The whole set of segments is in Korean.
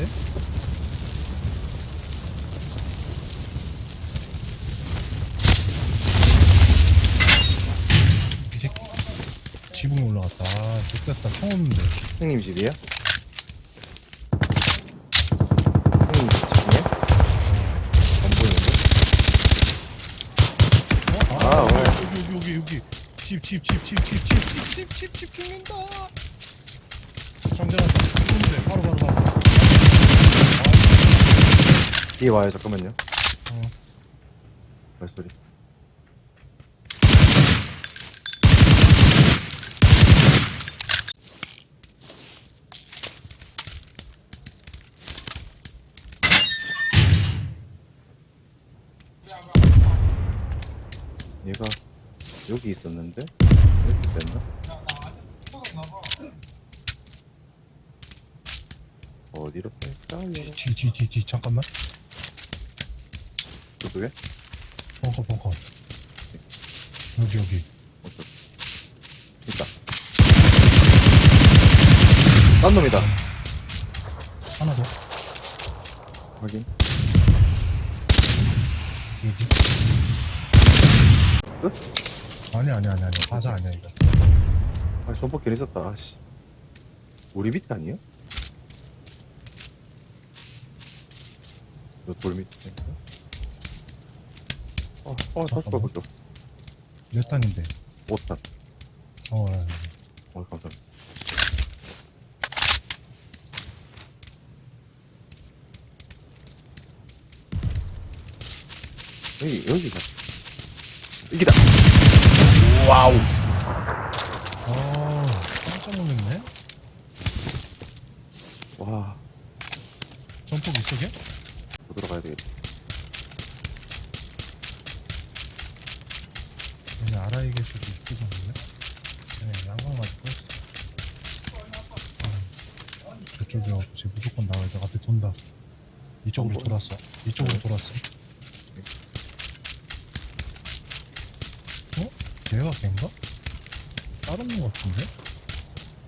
같은데? 이 새끼 지붕에 올라갔다 아 좋겠다 총 없는데 형님 집이에요? 형님 집이에요? 안 보이는데? 어? 아, 아, 왜? 여기 여기 여기 여기 집집집집집집집집 죽는다 장전한다 죽는데 바로 바로 바로 뒤에 와요 잠깐만요 어. 발소리 얘가 여기 있었는데 여기 됐나? 어디로 뺄까? 얘를 뒤 뒤 뒤 뒤 잠깐만 저쪽에? 벙커 벙커. 여기 여기. 어쩌 있다. 딴 놈이다. 하나 더. 확인. 여기. 끝? 아니 아니 아니 아니. 바사 아니야 이거. 아 전복 괜히 썼다. 아씨. 우리 밑에 아니에요? 저돌 밑에 어, 어, 다섯 발. 붙어. 몇 탄인데 5탄. 어 예, 예. 어, 감사합니다. 여기, 여기가. 여기다! 와우! 아 깜짝 놀랐네 와, 전폭 이쪽에? 더 들어가야 되겠다. 얘네 알아야 계실 수도 있거든 원래 얘네 양각 맞을 뻔했어 아, 저쪽에 없지 무조건 나와야 돼 앞에 돈다 이쪽으로 어, 돌았어 이쪽으로 돌았어 어? 걔가 걔인가? 다른 것 같은데?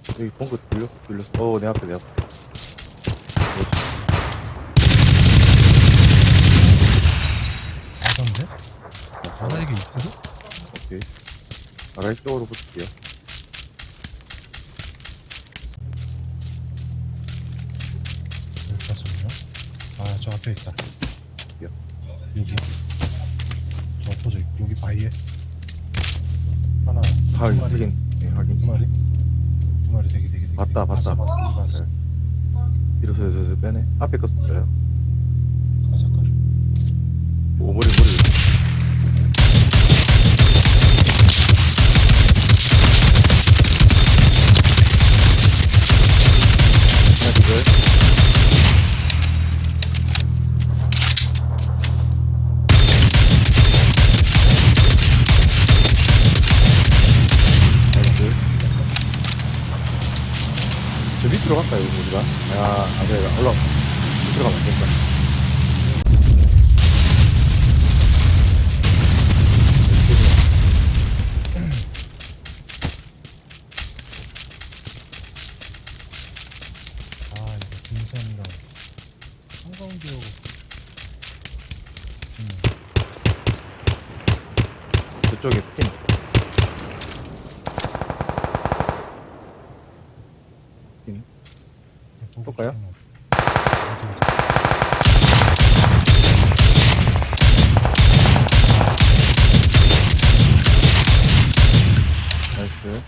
여기 본거 돌려, 돌렸어. 어, 내 앞에, 내 앞에. 뭐지? 알던데? 알아에게 있거든? 오케이. 아래 쪽으로 붙을게요. 여기까지요? 아, 저 앞에 있다. 여기. 저 있고, 여기 바위에. 하나, 확인, 두 마리, 확인. 네, 확인. 두 마리. 두 마리 되게 되게 되게. 봤다, 봤어, 봤다. 봤어, 이거 봤어. 뒤로 슬슬 빼네. 앞에 거 쏠까요? 잠깐, 잠깐. 오, 머리, 머리. 밑으로 갈까요, 우리가? 아, 안 돼. 올라. 밑으로 가면 안 된다. 아, 이거 등산이랑 한가운데요. 음, 저쪽에 핀. 핀. 도로 볼까요? 쪽에는 어디, 어디. 나이스.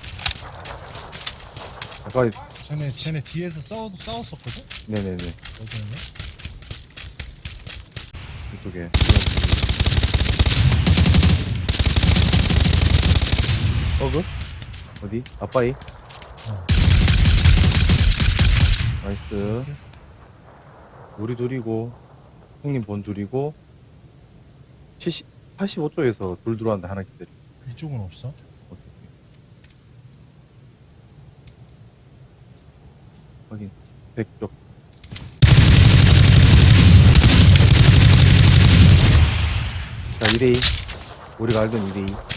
아까, 쟤네, 쟤네 뒤에서 싸워, 싸웠었거든? 네네네. 여기는? 이쪽에. 어그? 어디? 아빠이? 어. 나이스. 우리 둘이고, 형님 본 둘이고, 70, 85조에서 둘 들어왔는데 하나 기다려. 이쪽은 없어? 어떻게. 확인. 100쪽. 자, 2대2. 우리가 알던 2대2.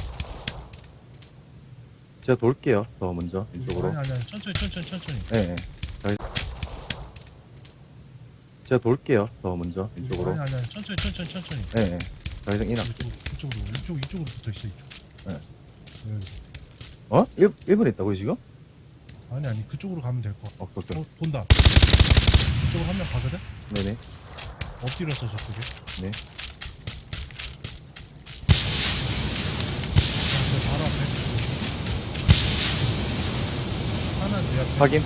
제가 돌게요. 더 먼저. 이쪽으로. 아니, 아니, 아니, 천천히, 천천히, 천천히. 네. 네. 자, 제가 돌게요. 더 먼저 이쪽으로. 아니 아니 아니 천천히 천천히 천천히 네. 네. 자기장 인하. 이쪽, 이쪽으로 이쪽 이쪽으로 붙어 있어 이쪽 네. 네. 어? 1, 1분 있다고 지금? 아니 아니 그쪽으로 가면 될 것 같아 어, 오케이. 어, 돈다 이쪽으로 한 명 가거든? 네네. 엎드렸어 저쪽에 네. 저 바로 앞에 하나 내 앞에 확인.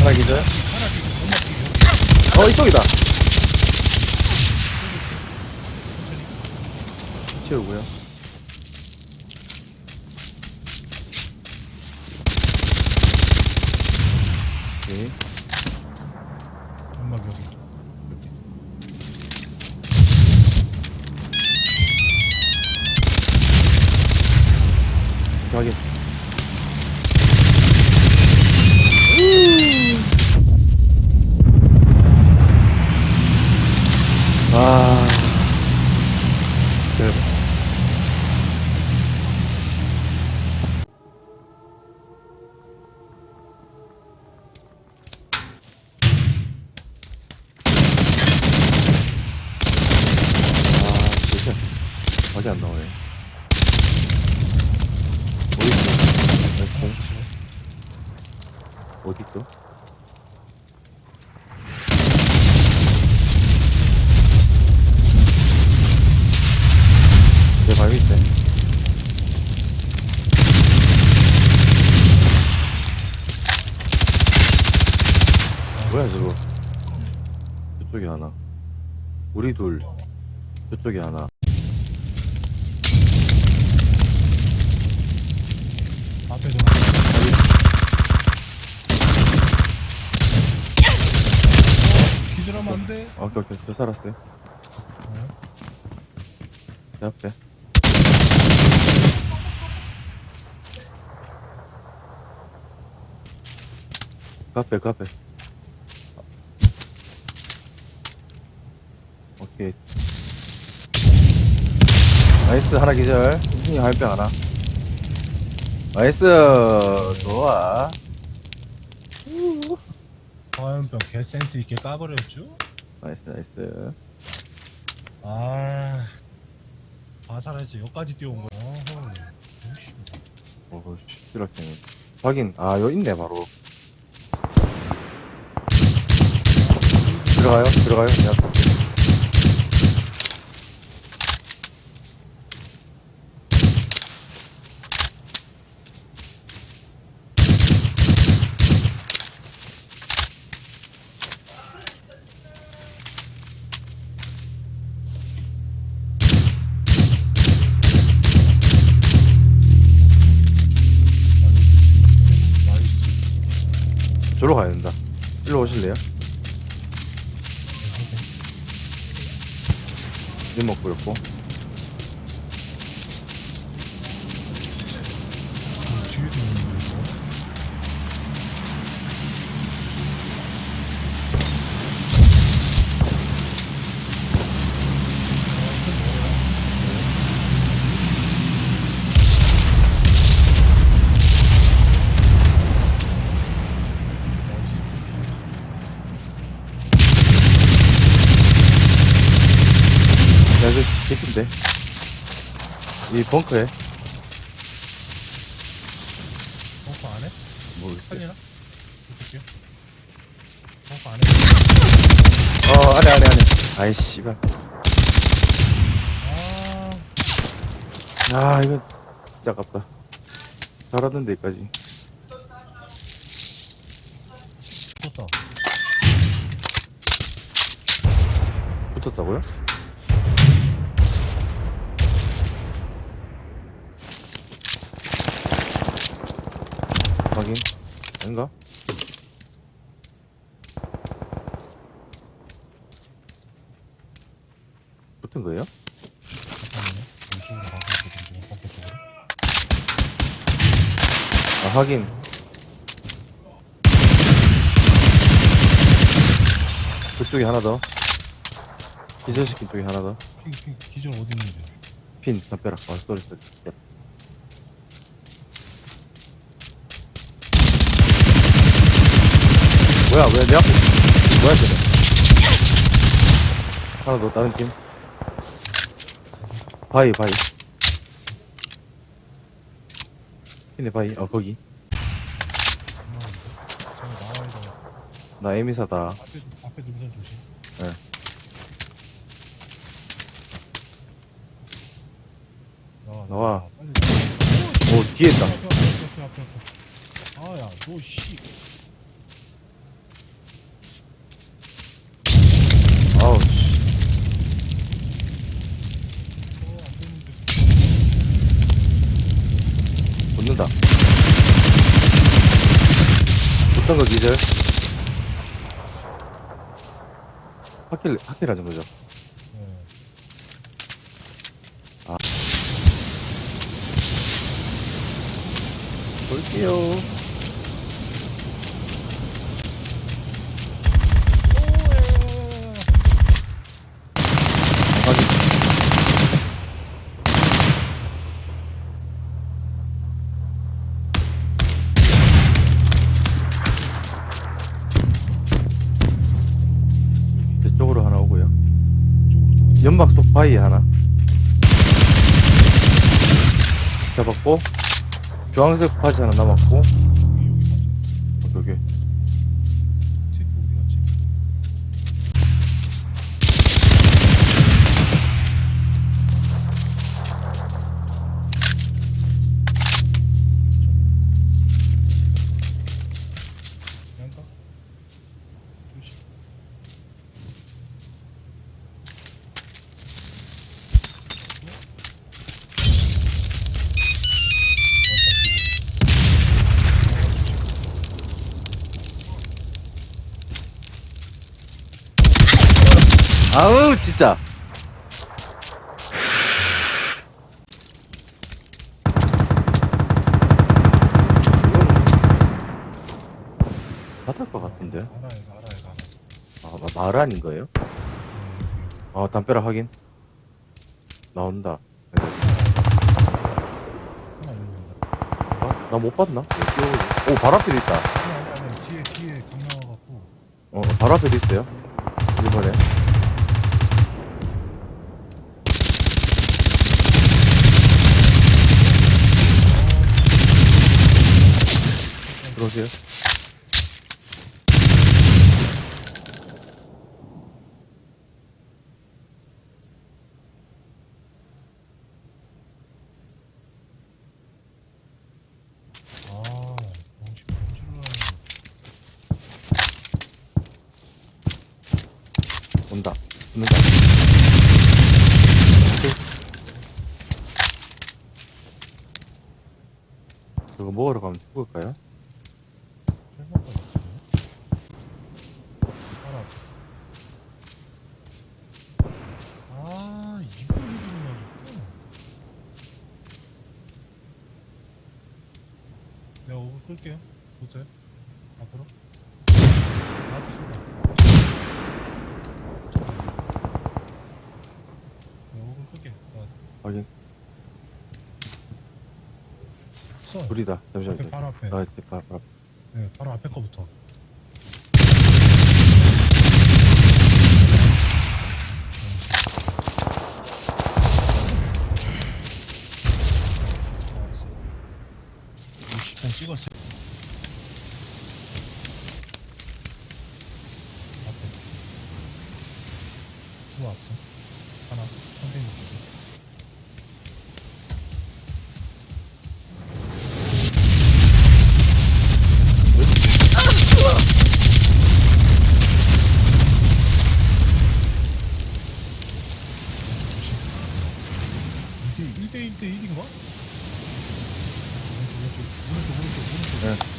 하나 기절. 하나 지금 못 맞게 어, 이쪽이다. 천천히 채우고요. 오케이. 연막 여기 확인. 밖에 안 나오네. 어디 있어? 네, 어디 있어? 내 발밑에 뭐야 저거 저쪽에 하나 우리 둘 저쪽에 하나 하나 어, 기절하면 안 돼 아, 오케이 오케이. 저 살았어요. 네. 제 앞에. 그 앞에 그 앞에. 오케이. 나이스 하나 기절. 힘이 할병 하나 나이스. 좋아. 화염병 개 센스 있게 까버렸죠? 나이스 나이스. 아 바살해서 여기까지 뛰어온 거야. 어허. 오이씨. 어 시끄럽네. 확인. 아 여기 있네 바로. 들어가요? 들어가요? 내 앞에 아, 일로 오실래요? 일목 뿌렸고 뒤에 이 벙커에. 벙커 안 해? 모르겠어. 살리나? 벙커 안 해? 어, 안해, 안해, 안해. 아이, 씨발. 아 아, 이거 진짜 아깝다. 잘하던데, 여기까지. 좋다 붙었다고요? 확인. 아닌가? 붙은 거예요? 아, 확인. 그쪽에 하나 더. 기절시킨 쪽에 하나 더. 기절 어디 있는지 핀, 담벼락. 아, 쏘리, 쏘리. 뭐야, 왜 내 앞에 뭐야, 쟤네. 하나 더, 다른 팀. 바위, 바위. 걔네 바위, 어, 거기. 나 에미사다. 앞에 앞에 능선 조심. 네. 나와. 나와. 빨리. 오, 뒤에 있다. 아야, 너 씨. 붙던 거 기절. 하킬, 하킬 하는 거죠. 네. 볼게요. 주황색 바지 하나 남았고, 여기 여기 가자. 아우, 진짜. 바닥 것 같은데? 알아요, 알아요, 알아요. 아, 마- 마란인 거예요? 네, 아, 담벼락 확인. 나온다. 하나. 아, 나 못 봤나? 오, 바로 앞에도 있다. 아니, 아니, 아니, 뒤에, 뒤에 강 나와갖고. 어, 바로 앞에도 있어요. 이번에. 오케이. 그거 먹으러 가면 죽을까요? 설마 같은데? 알아. 아, 이거 이름이 나겠구나. 내가 오글 끌게요. 보세요. 앞으로. 나한테 쏜다. 내가 오글 끌게. 나 확인. 써. 불이다. 앞에 바로 앞에. 아, 이제 바, 바, 네, 바로 앞에 거부터. 알았어. 50번 찍었어. 이게 1대 1대 1인가? 오른쪽 오른쪽 오른쪽 오른쪽 오른쪽 네.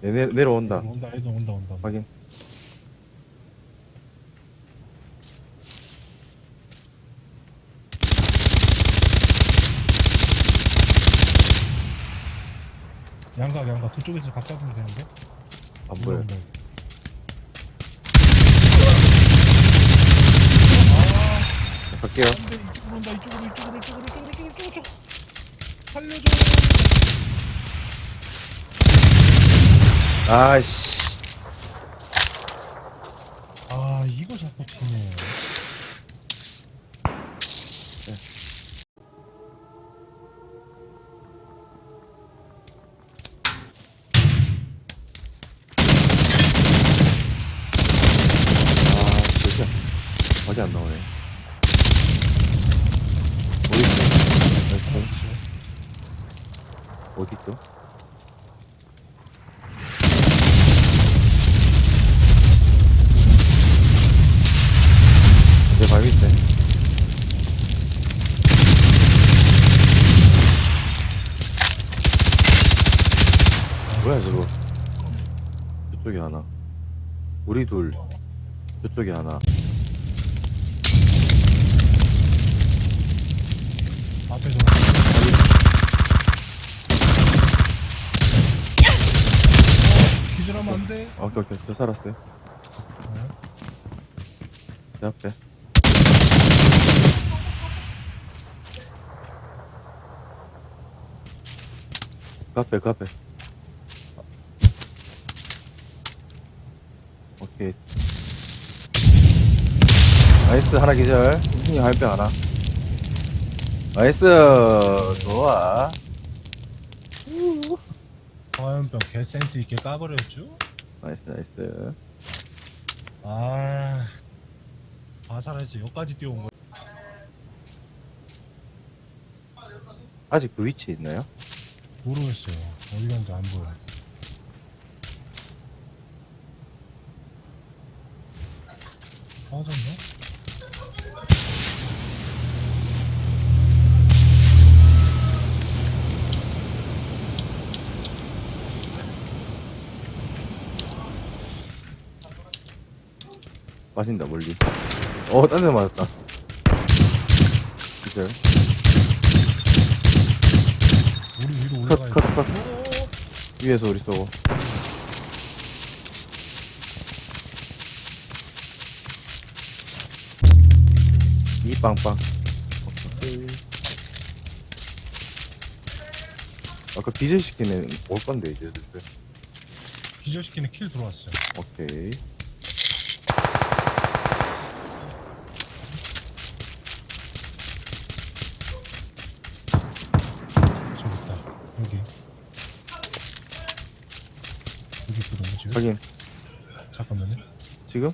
되는데 내려온다. 온다 애들 온다 온다 확인. 양각 양각 그쪽에서 가까우면 되는데 안 보여. 아, 갈게요. 이쪽으로 이쪽으로 이쪽으로 이쪽으로 이쪽으로 이쪽으로 이쪽으로 살려줘 아씨. 아 이거 자꾸 치네 안 나오네. 어디 있어? 그렇지 어디 있어? 내발 밑에. 뭐야, 저거. 저쪽에 하나. 우리 둘. 저쪽에 하나. 앞에 돌아 기절하면 안 돼 아, 오케이, 오케이. 저 살았어요. 제 앞에. 그 앞에, 그 앞에. 오케이. 나이스, 하나 기절. 힘이 할병 하나. 나이스, 좋아. 화염병 개 센스 있게 까버렸죠? 나이스, 나이스. 아 바살해서 여기까지 뛰어온 거야 아직 그 위치에 있나요? 모르겠어요 어디 간지 안 보여 빠졌나? 빠진다, 멀리. 어, 딴 데 맞았다. 기절. 우리 위로 컷, 올라가야 컷, 돼 컷. 오! 위에서 우리 쏘고. 이 빵빵. 아까 비절 시키는 올 건데, 이제 슬슬. 기절시키는 킬 들어왔어요 오케이. 저기 있다 여기 여기 있거든요 지금 확인. 잠깐만요 지금?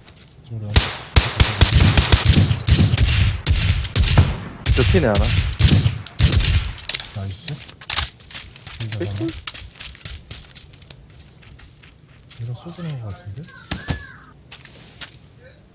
저 핀에 하나.